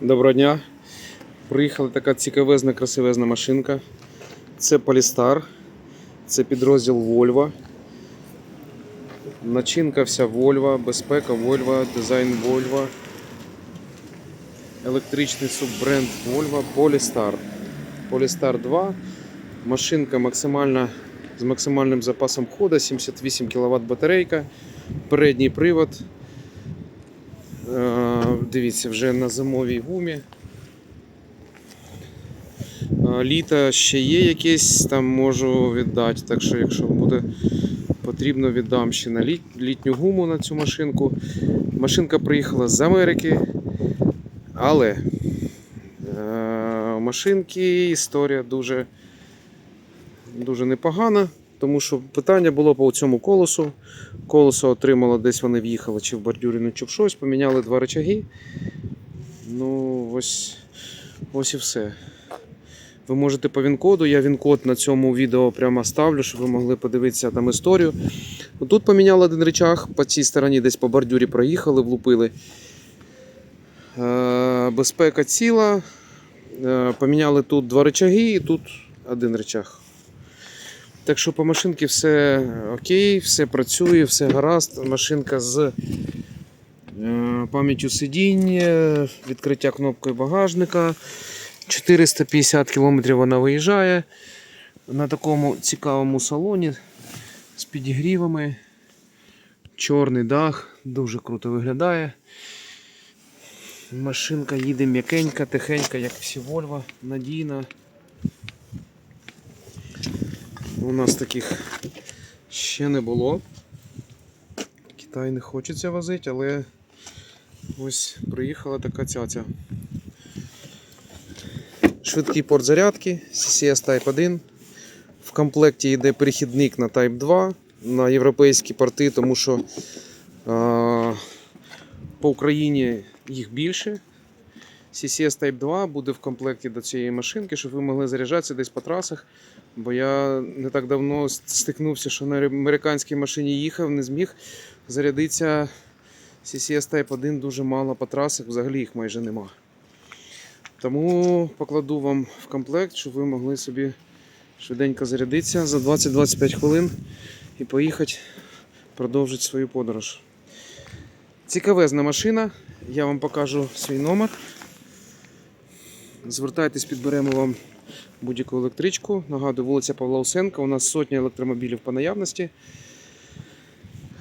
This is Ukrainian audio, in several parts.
Доброго дня. Приїхала така цікавезна, красивезна машинка. Це Polestar. Це підрозділ Volvo. Начинка вся Volvo, безпека Volvo, дизайн Volvo. Електричний суббренд Volvo Polestar. Polestar 2. Машинка максимальна з максимальним запасом ходу, 78 кВт батарейка, передній привод. Дивіться, вже на зимовій гумі. Літа ще є якесь, там можу віддати. Так що, якщо буде потрібно, віддам ще на літ, літню гуму на цю машинку. Машинка приїхала з Америки, але е, машинки історія дуже, дуже непогана. Тому що питання було по цьому колесу. Колесо отримало, десь вони в'їхали чи в бордюрину, чи в щось, поміняли два рычаги. Ну, ось, ось і все. Ви можете по він-коду, я він-код на цьому відео прямо ставлю, щоб ви могли подивитися там історію. Тут поміняли один рычаг, по цій стороні десь по бордюрі проїхали, влупили. Е, безпека ціла. Е, поміняли тут два рычаги і тут один рычаг. Так що по машинці все окей, все працює, все гаразд. Машинка з е, пам'яттю сидінь, е, відкриття кнопкою багажника. 450 км вона виїжджає на такому цікавому салоні з підігрівами. Чорний дах, дуже круто виглядає. Машинка їде м'якенька, тихенька, як всі Volvo, надійна. У нас таких ще не було. Китай не хочеться возити, але ось приїхала така цяця. Швидкий порт зарядки, CCS Type 1. В комплекті йде перехідник на Type 2 на європейські порти, тому що а, по Україні їх більше. CCS Type 2 буде в комплекті до цієї машинки, щоб ви могли заряджатися десь по трасах. Бо я не так давно стикнувся, що на американській машині їхав, не зміг зарядитися. CCS Type 1 дуже мало по трасах, взагалі їх майже нема. Тому покладу вам в комплект, щоб ви могли собі швиденько зарядитися за 20-25 хвилин і поїхати продовжити свою подорож. Цікавезна машина, я вам покажу свій номер. Звертайтесь, підберемо вам будь-яку електричку. Нагадую, вулиця Павла Усенка. У нас сотня електромобілів по наявності.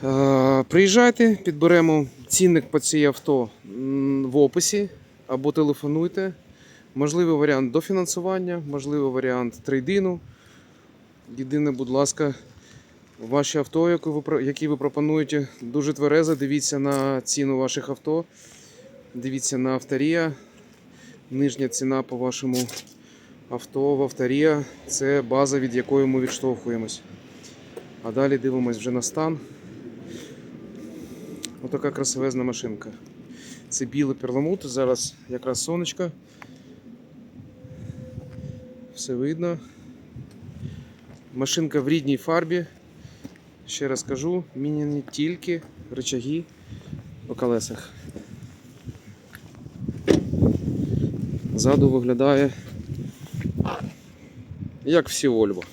Е, Приїжджайте, підберемо цінник по цій авто в описі або телефонуйте. Можливий варіант дофінансування, можливий варіант трейдину. Єдине, будь ласка, ваші авто, які ви, пропонуєте, дуже тверезо. Дивіться на ціну ваших авто. Дивіться на авторія. Нижня ціна по вашому авто в авторія це база, від якої ми відштовхуємось. А далі дивимось вже на стан. Отака красивезна машинка. Це білий перламутр, зараз якраз сонечко. Все видно. Машинка в рідній фарбі. Ще раз кажу, міняні тільки рычаги по колесах. Ззаду виглядає як всі Volvo.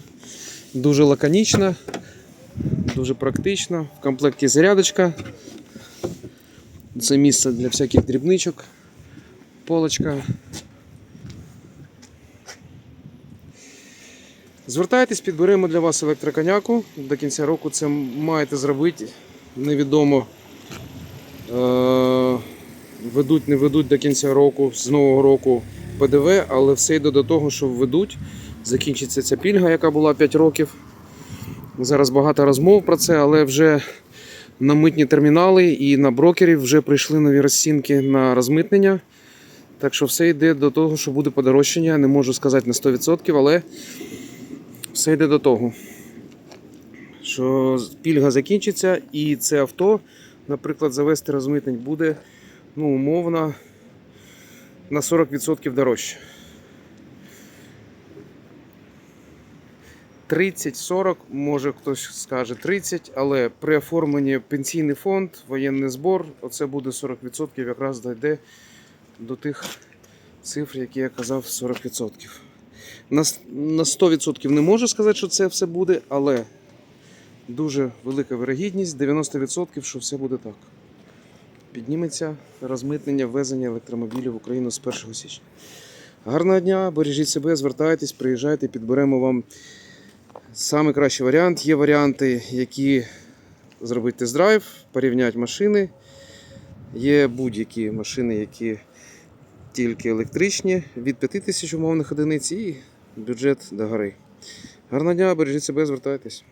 Дуже лаконічна, дуже практична. В комплекті зарядочка. Це місце для всяких дрібничок, полочка. Звертайтесь, підберемо для вас електроконяку. До кінця року це маєте зробити. Невідомо. Е- ведуть, не ведуть до кінця року, з нового року ПДВ, але все йде до того, що введуть. Закінчиться ця пільга, яка була 5 років. Зараз багато розмов про це, але вже на митні термінали і на брокерів вже прийшли нові розцінки на розмитнення. Так що все йде до того, що буде подорожчання. Не можу сказати на 100%, але все йде до того, що пільга закінчиться, і це авто, наприклад, завести розмитнень буде ну, умовно на 40% дорожче. 30-40, може хтось скаже 30, але при оформленні пенсійний фонд, воєнний збор, оце буде 40% якраз дійде до тих цифри, які я казав, 40%. На, на 100% не можу сказати, що це все буде, але дуже велика вирогідність, 90%, що все буде так. Підніметься розмитнення ввезення електромобілів в Україну з 1 січня. Гарного дня, бережіть себе, звертайтесь, приїжджайте, підберемо вам Саме кращий варіант. Є варіанти, які зробити тест-драйв, порівняти машини. Є будь-які машини, які тільки електричні, від 5000 умовних одиниць і бюджет до гори. Гарного дня, бережіть себе, звертайтесь.